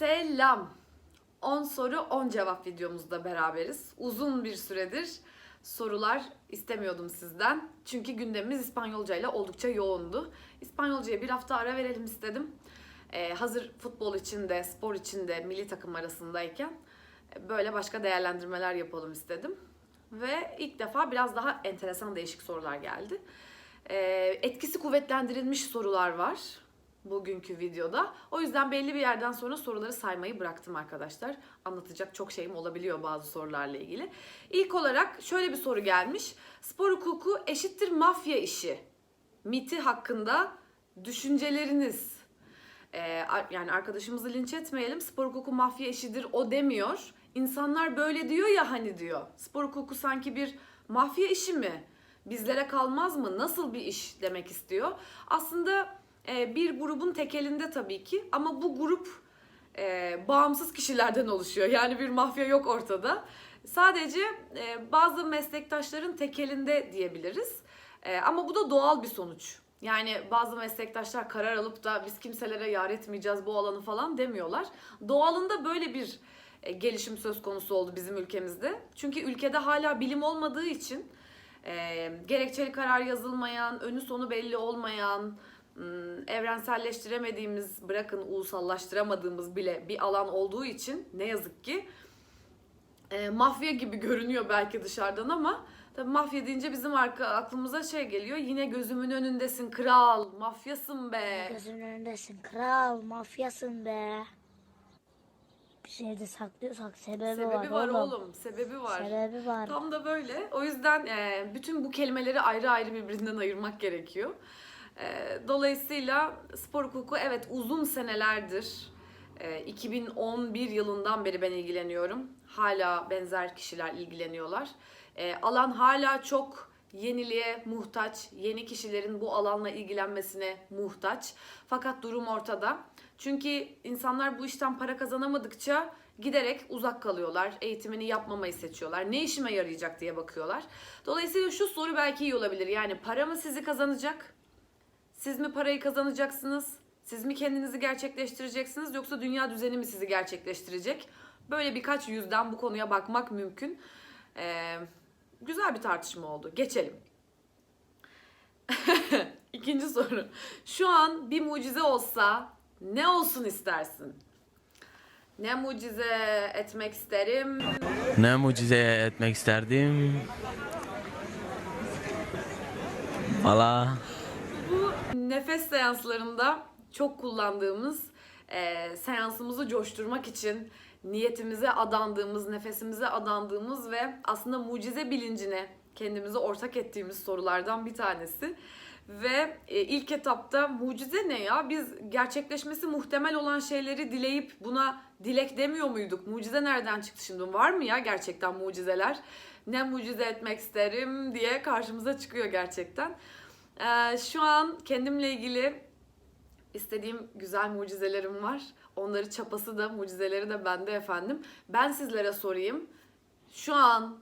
Selam. 10 soru 10 cevap videomuzda beraberiz. Uzun bir süredir sorular istemiyordum sizden. Çünkü gündemimiz İspanyolca ile oldukça yoğundu. İspanyolcaya bir hafta ara verelim istedim. Ee, hazır futbol için de, spor için de milli takım arasındayken e, böyle başka değerlendirmeler yapalım istedim. Ve ilk defa biraz daha enteresan değişik sorular geldi. Ee, etkisi kuvvetlendirilmiş sorular var bugünkü videoda. O yüzden belli bir yerden sonra soruları saymayı bıraktım arkadaşlar. Anlatacak çok şeyim olabiliyor bazı sorularla ilgili. İlk olarak şöyle bir soru gelmiş. Spor hukuku eşittir mafya işi. Miti hakkında düşünceleriniz. Ee, yani arkadaşımızı linç etmeyelim. Spor hukuku mafya işidir o demiyor. İnsanlar böyle diyor ya hani diyor. Spor hukuku sanki bir mafya işi mi? Bizlere kalmaz mı? Nasıl bir iş demek istiyor. Aslında e, bir grubun tekelinde tabii ki ama bu grup e, bağımsız kişilerden oluşuyor. Yani bir mafya yok ortada. Sadece e, bazı meslektaşların tekelinde diyebiliriz. E, ama bu da doğal bir sonuç. Yani bazı meslektaşlar karar alıp da biz kimselere yar etmeyeceğiz bu alanı falan demiyorlar. Doğalında böyle bir gelişim söz konusu oldu bizim ülkemizde. Çünkü ülkede hala bilim olmadığı için e, gerekçeli karar yazılmayan, önü sonu belli olmayan, evrenselleştiremediğimiz, bırakın ulusallaştıramadığımız bile bir alan olduğu için ne yazık ki e, mafya gibi görünüyor belki dışarıdan ama tabii mafya deyince bizim arka aklımıza şey geliyor. Yine gözümün önündesin kral, mafyasın be. Gözümün önündesin kral, mafyasın be. Bir şeyde saklıyorsak sebebi, Sebebi var oğlum, sebebi var. Sebebi var. Tam da böyle. O yüzden e, bütün bu kelimeleri ayrı ayrı birbirinden ayırmak gerekiyor. E, dolayısıyla spor hukuku evet uzun senelerdir. e, 2011 yılından beri ben ilgileniyorum. Hala benzer kişiler ilgileniyorlar. E, alan hala çok yeniliğe muhtaç. Yeni kişilerin bu alanla ilgilenmesine muhtaç. Fakat durum ortada. Çünkü insanlar bu işten para kazanamadıkça giderek uzak kalıyorlar. Eğitimini yapmamayı seçiyorlar. Ne işime yarayacak diye bakıyorlar. Dolayısıyla şu soru belki iyi olabilir. Yani para mı sizi kazanacak? Siz mi parayı kazanacaksınız? Siz mi kendinizi gerçekleştireceksiniz yoksa dünya düzeni mi sizi gerçekleştirecek? Böyle birkaç yüzden bu konuya bakmak mümkün. Ee, güzel bir tartışma oldu. Geçelim. İkinci soru. Şu an bir mucize olsa ne olsun istersin? Ne mucize etmek isterim? Ne mucize etmek isterdim? Valla Bu nefes seanslarında çok kullandığımız e, seansımızı coşturmak için niyetimize adandığımız, nefesimize adandığımız ve aslında mucize bilincine kendimizi ortak ettiğimiz sorulardan bir tanesi. Ve e, ilk etapta mucize ne ya? Biz gerçekleşmesi muhtemel olan şeyleri dileyip buna dilek demiyor muyduk? Mucize nereden çıktı şimdi? Var mı ya gerçekten mucizeler? Ne mucize etmek isterim diye karşımıza çıkıyor gerçekten. Ee, şu an kendimle ilgili istediğim güzel mucizelerim var. Onları çapası da mucizeleri de bende efendim. Ben sizlere sorayım. Şu an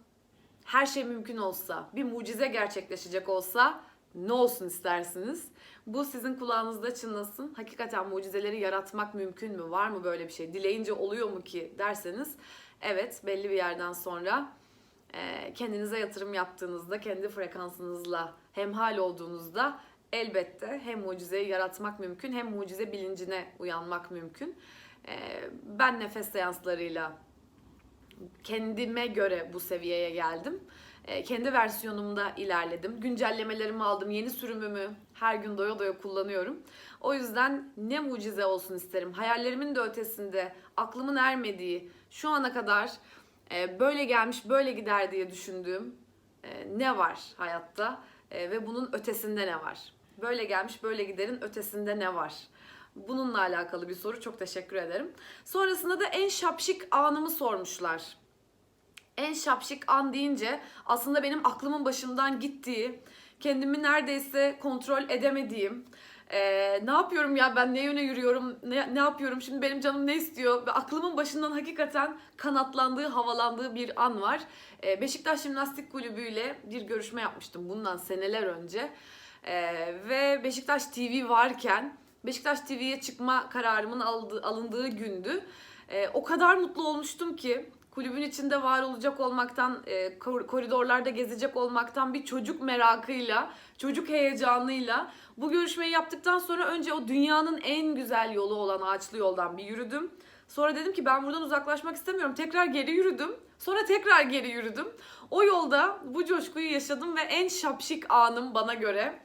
her şey mümkün olsa, bir mucize gerçekleşecek olsa ne olsun istersiniz? Bu sizin kulağınızda çınlasın. Hakikaten mucizeleri yaratmak mümkün mü? Var mı böyle bir şey? Dileyince oluyor mu ki derseniz evet belli bir yerden sonra kendinize yatırım yaptığınızda, kendi frekansınızla hemhal olduğunuzda elbette hem mucizeyi yaratmak mümkün hem mucize bilincine uyanmak mümkün. E, ben nefes seanslarıyla kendime göre bu seviyeye geldim. E, kendi versiyonumda ilerledim. Güncellemelerimi aldım. Yeni sürümümü her gün doya doya kullanıyorum. O yüzden ne mucize olsun isterim. Hayallerimin de ötesinde, aklımın ermediği, şu ana kadar böyle gelmiş, böyle gider diye düşündüğüm e, ne var hayatta E, ve bunun ötesinde ne var? Böyle gelmiş, böyle giderin ötesinde ne var? Bununla alakalı bir soru. Çok teşekkür ederim. Sonrasında da en şapşik anımı sormuşlar en şapşik an deyince aslında benim aklımın başımdan gittiği, kendimi neredeyse kontrol edemediğim, eee, ne yapıyorum ya ben ne yöne yürüyorum, ne, ne yapıyorum şimdi benim canım ne istiyor ve aklımın başından hakikaten kanatlandığı, havalandığı bir an var. Eee, Beşiktaş Jimnastik Kulübü ile bir görüşme yapmıştım bundan seneler önce. Eee, ve Beşiktaş TV varken Beşiktaş TV'ye çıkma kararımın aldı- alındığı gündü. Ee, o kadar mutlu olmuştum ki kulübün içinde var olacak olmaktan, e, kor- koridorlarda gezecek olmaktan bir çocuk merakıyla, çocuk heyecanıyla bu görüşmeyi yaptıktan sonra önce o dünyanın en güzel yolu olan ağaçlı yoldan bir yürüdüm. Sonra dedim ki ben buradan uzaklaşmak istemiyorum. Tekrar geri yürüdüm. Sonra tekrar geri yürüdüm. O yolda bu coşkuyu yaşadım ve en şapşik anım bana göre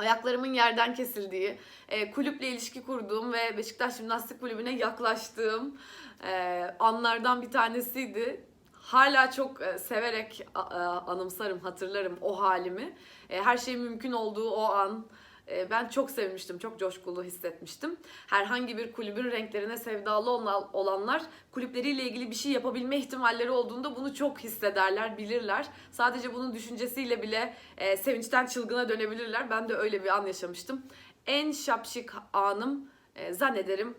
ayaklarımın yerden kesildiği, e, kulüple ilişki kurduğum ve Beşiktaş Jimnastik Kulübü'ne yaklaştığım e, anlardan bir tanesiydi. Hala çok e, severek a- anımsarım, hatırlarım o halimi. E, her şey mümkün olduğu o an. E, Ben çok sevmiştim, çok coşkulu hissetmiştim. Herhangi bir kulübün renklerine sevdalı olan- olanlar kulüpleriyle ilgili bir şey yapabilme ihtimalleri olduğunda bunu çok hissederler, bilirler. Sadece bunun düşüncesiyle bile e, sevinçten çılgına dönebilirler. Ben de öyle bir an yaşamıştım. En şapşik anım e, zannederim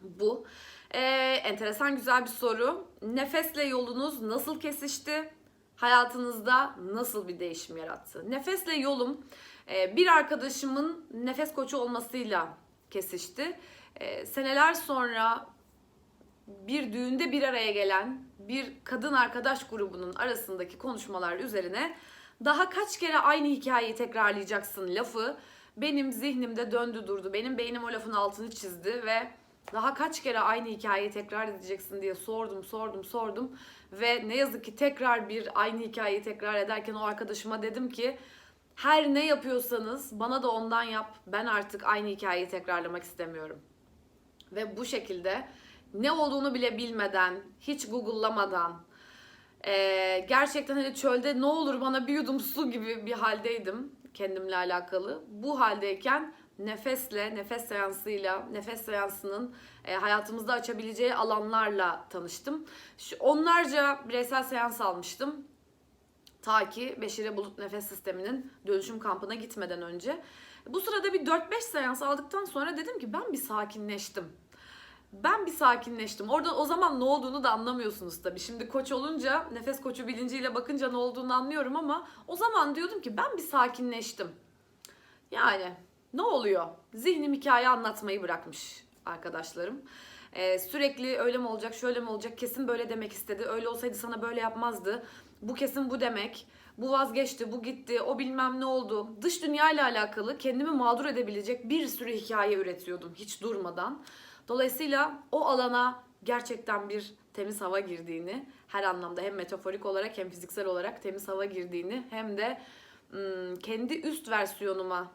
bu. E, enteresan güzel bir soru. Nefesle yolunuz nasıl kesişti? Hayatınızda nasıl bir değişim yarattı? Nefesle yolum bir arkadaşımın nefes koçu olmasıyla kesişti. E, seneler sonra bir düğünde bir araya gelen bir kadın arkadaş grubunun arasındaki konuşmalar üzerine daha kaç kere aynı hikayeyi tekrarlayacaksın lafı benim zihnimde döndü durdu. Benim beynim o lafın altını çizdi ve daha kaç kere aynı hikayeyi tekrar edeceksin diye sordum, sordum, sordum ve ne yazık ki tekrar bir aynı hikayeyi tekrar ederken o arkadaşıma dedim ki her ne yapıyorsanız bana da ondan yap. Ben artık aynı hikayeyi tekrarlamak istemiyorum. Ve bu şekilde ne olduğunu bile bilmeden, hiç Google'lamadan, eee, gerçekten hani çölde ne olur bana bir yudum su gibi bir haldeydim kendimle alakalı. Bu haldeyken nefesle, nefes seansıyla, nefes seansının e, hayatımızda açabileceği alanlarla tanıştım. Onlarca bireysel seans almıştım. Ta ki Beşire Bulut Nefes Sistemi'nin dönüşüm kampına gitmeden önce. Bu sırada bir 4-5 seans aldıktan sonra dedim ki ben bir sakinleştim. Ben bir sakinleştim. Orada o zaman ne olduğunu da anlamıyorsunuz tabii. Şimdi koç olunca, nefes koçu bilinciyle bakınca ne olduğunu anlıyorum ama o zaman diyordum ki ben bir sakinleştim. Yani ne oluyor? Zihnim hikaye anlatmayı bırakmış arkadaşlarım. Ee, sürekli öyle mi olacak, şöyle mi olacak, kesin böyle demek istedi. Öyle olsaydı sana böyle yapmazdı. Bu kesin bu demek. Bu vazgeçti, bu gitti, o bilmem ne oldu. Dış dünya ile alakalı kendimi mağdur edebilecek bir sürü hikaye üretiyordum hiç durmadan. Dolayısıyla o alana gerçekten bir temiz hava girdiğini, her anlamda hem metaforik olarak hem fiziksel olarak temiz hava girdiğini hem de ım, kendi üst versiyonuma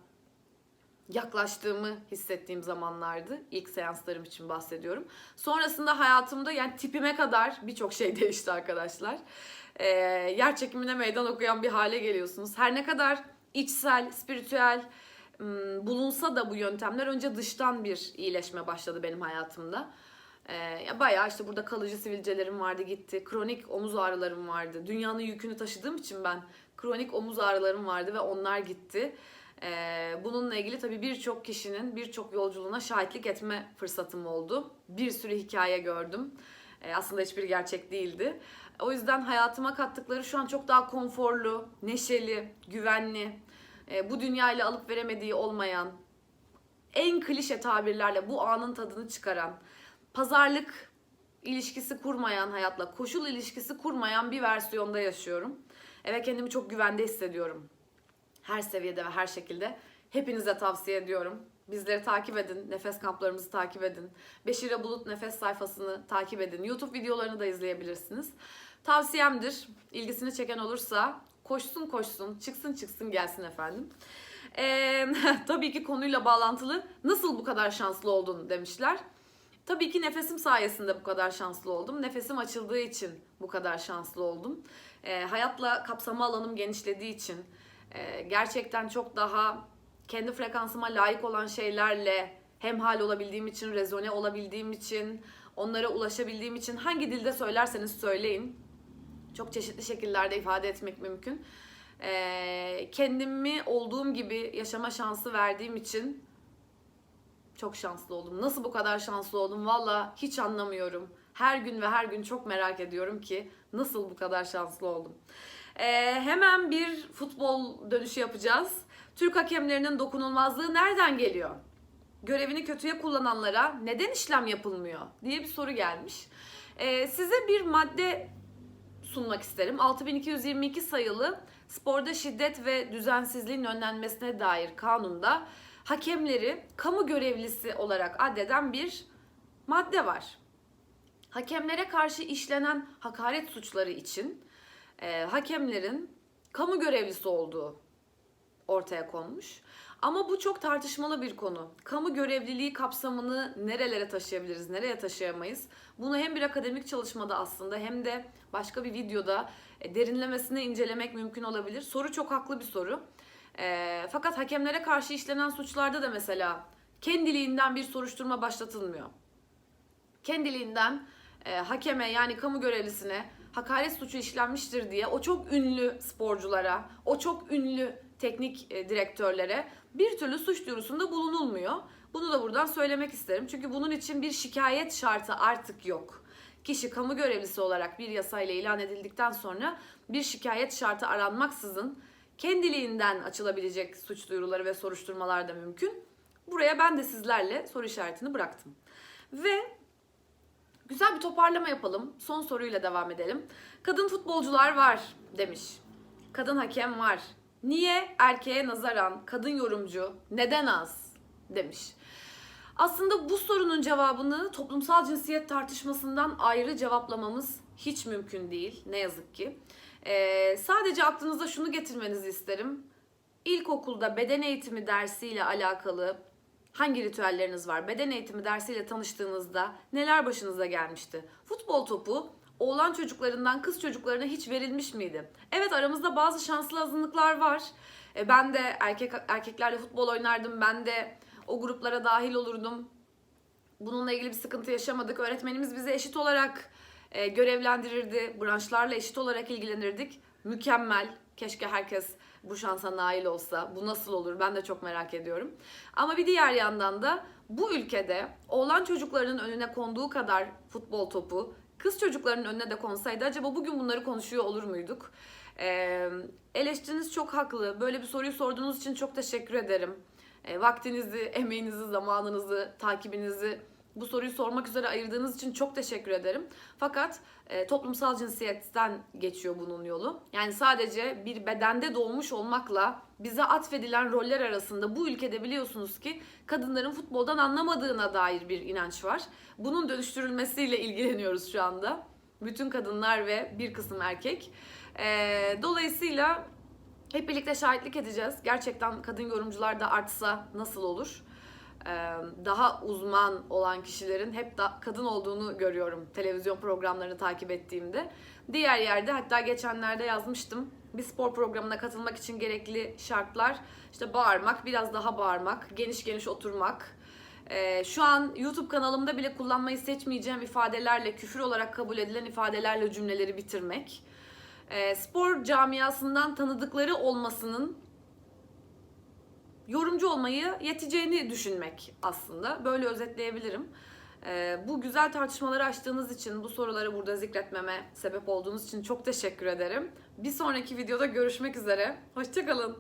yaklaştığımı hissettiğim zamanlardı. İlk seanslarım için bahsediyorum. Sonrasında hayatımda yani tipime kadar birçok şey değişti arkadaşlar. Ee, yer çekimine meydan okuyan bir hale geliyorsunuz. Her ne kadar içsel, spiritüel bulunsa da bu yöntemler önce dıştan bir iyileşme başladı benim hayatımda. Ee, ya bayağı işte burada kalıcı sivilcelerim vardı gitti. Kronik omuz ağrılarım vardı. Dünyanın yükünü taşıdığım için ben kronik omuz ağrılarım vardı ve onlar gitti. Bununla ilgili tabii birçok kişinin birçok yolculuğuna şahitlik etme fırsatım oldu. Bir sürü hikaye gördüm. Aslında hiçbir gerçek değildi. O yüzden hayatıma kattıkları şu an çok daha konforlu, neşeli, güvenli, bu dünyayla alıp veremediği olmayan, en klişe tabirlerle bu anın tadını çıkaran, pazarlık ilişkisi kurmayan hayatla, koşul ilişkisi kurmayan bir versiyonda yaşıyorum. Ve kendimi çok güvende hissediyorum. Her seviyede ve her şekilde. Hepinize tavsiye ediyorum. Bizleri takip edin, nefes kamplarımızı takip edin. Beşire Bulut Nefes sayfasını takip edin. YouTube videolarını da izleyebilirsiniz. Tavsiyemdir. İlgisini çeken olursa koşsun koşsun, çıksın çıksın gelsin efendim. Ee, tabii ki konuyla bağlantılı nasıl bu kadar şanslı oldun demişler. Tabii ki nefesim sayesinde bu kadar şanslı oldum. Nefesim açıldığı için bu kadar şanslı oldum. Ee, hayatla kapsama alanım genişlediği için e, gerçekten çok daha kendi frekansıma layık olan şeylerle hemhal olabildiğim için, rezone olabildiğim için, onlara ulaşabildiğim için hangi dilde söylerseniz söyleyin. Çok çeşitli şekillerde ifade etmek mümkün. Ee, kendimi olduğum gibi yaşama şansı verdiğim için çok şanslı oldum. Nasıl bu kadar şanslı oldum? Valla hiç anlamıyorum. Her gün ve her gün çok merak ediyorum ki nasıl bu kadar şanslı oldum. Ee, hemen bir futbol dönüşü yapacağız. Türk hakemlerinin dokunulmazlığı nereden geliyor? görevini kötüye kullananlara neden işlem yapılmıyor diye bir soru gelmiş. Ee, size bir madde sunmak isterim. 6222 sayılı sporda şiddet ve düzensizliğin önlenmesine dair kanunda hakemleri kamu görevlisi olarak addeden bir madde var. Hakemlere karşı işlenen hakaret suçları için e, hakemlerin kamu görevlisi olduğu ortaya konmuş. Ama bu çok tartışmalı bir konu. Kamu görevliliği kapsamını nerelere taşıyabiliriz, nereye taşıyamayız? Bunu hem bir akademik çalışmada aslında hem de başka bir videoda e, derinlemesine incelemek mümkün olabilir. Soru çok haklı bir soru. E, fakat hakemlere karşı işlenen suçlarda da mesela kendiliğinden bir soruşturma başlatılmıyor. Kendiliğinden e, hakeme yani kamu görevlisine hakaret suçu işlenmiştir diye o çok ünlü sporculara, o çok ünlü teknik e, direktörlere bir türlü suç duyurusunda bulunulmuyor. Bunu da buradan söylemek isterim. Çünkü bunun için bir şikayet şartı artık yok. Kişi kamu görevlisi olarak bir yasayla ilan edildikten sonra bir şikayet şartı aranmaksızın kendiliğinden açılabilecek suç duyuruları ve soruşturmalar da mümkün. Buraya ben de sizlerle soru işaretini bıraktım. Ve Güzel bir toparlama yapalım. Son soruyla devam edelim. Kadın futbolcular var demiş. Kadın hakem var. Niye erkeğe nazaran kadın yorumcu neden az demiş. Aslında bu sorunun cevabını toplumsal cinsiyet tartışmasından ayrı cevaplamamız hiç mümkün değil ne yazık ki. Ee, sadece aklınıza şunu getirmenizi isterim. İlkokulda beden eğitimi dersiyle alakalı hangi ritüelleriniz var? Beden eğitimi dersiyle tanıştığınızda neler başınıza gelmişti? Futbol topu oğlan çocuklarından kız çocuklarına hiç verilmiş miydi? Evet aramızda bazı şanslı azınlıklar var. E, ben de erkek erkeklerle futbol oynardım. Ben de o gruplara dahil olurdum. Bununla ilgili bir sıkıntı yaşamadık. Öğretmenimiz bizi eşit olarak e, görevlendirirdi. Branşlarla eşit olarak ilgilenirdik. Mükemmel. Keşke herkes bu şansa nail olsa. Bu nasıl olur? Ben de çok merak ediyorum. Ama bir diğer yandan da bu ülkede oğlan çocuklarının önüne konduğu kadar futbol topu kız çocuklarının önüne de konsaydı acaba bugün bunları konuşuyor olur muyduk? Ee, eleştiriniz çok haklı. Böyle bir soruyu sorduğunuz için çok teşekkür ederim. E, vaktinizi, emeğinizi, zamanınızı, takibinizi bu soruyu sormak üzere ayırdığınız için çok teşekkür ederim. Fakat e, toplumsal cinsiyetten geçiyor bunun yolu. Yani sadece bir bedende doğmuş olmakla bize atfedilen roller arasında bu ülkede biliyorsunuz ki kadınların futboldan anlamadığına dair bir inanç var. Bunun dönüştürülmesiyle ilgileniyoruz şu anda. Bütün kadınlar ve bir kısım erkek. E, dolayısıyla hep birlikte şahitlik edeceğiz. Gerçekten kadın yorumcular da artsa nasıl olur? Daha uzman olan kişilerin hep da kadın olduğunu görüyorum televizyon programlarını takip ettiğimde. Diğer yerde hatta geçenlerde yazmıştım. Bir spor programına katılmak için gerekli şartlar işte bağırmak, biraz daha bağırmak, geniş geniş oturmak. Şu an YouTube kanalımda bile kullanmayı seçmeyeceğim ifadelerle, küfür olarak kabul edilen ifadelerle cümleleri bitirmek spor camiasından tanıdıkları olmasının yorumcu olmayı yeteceğini düşünmek aslında. Böyle özetleyebilirim. E, bu güzel tartışmaları açtığınız için, bu soruları burada zikretmeme sebep olduğunuz için çok teşekkür ederim. Bir sonraki videoda görüşmek üzere. Hoşçakalın.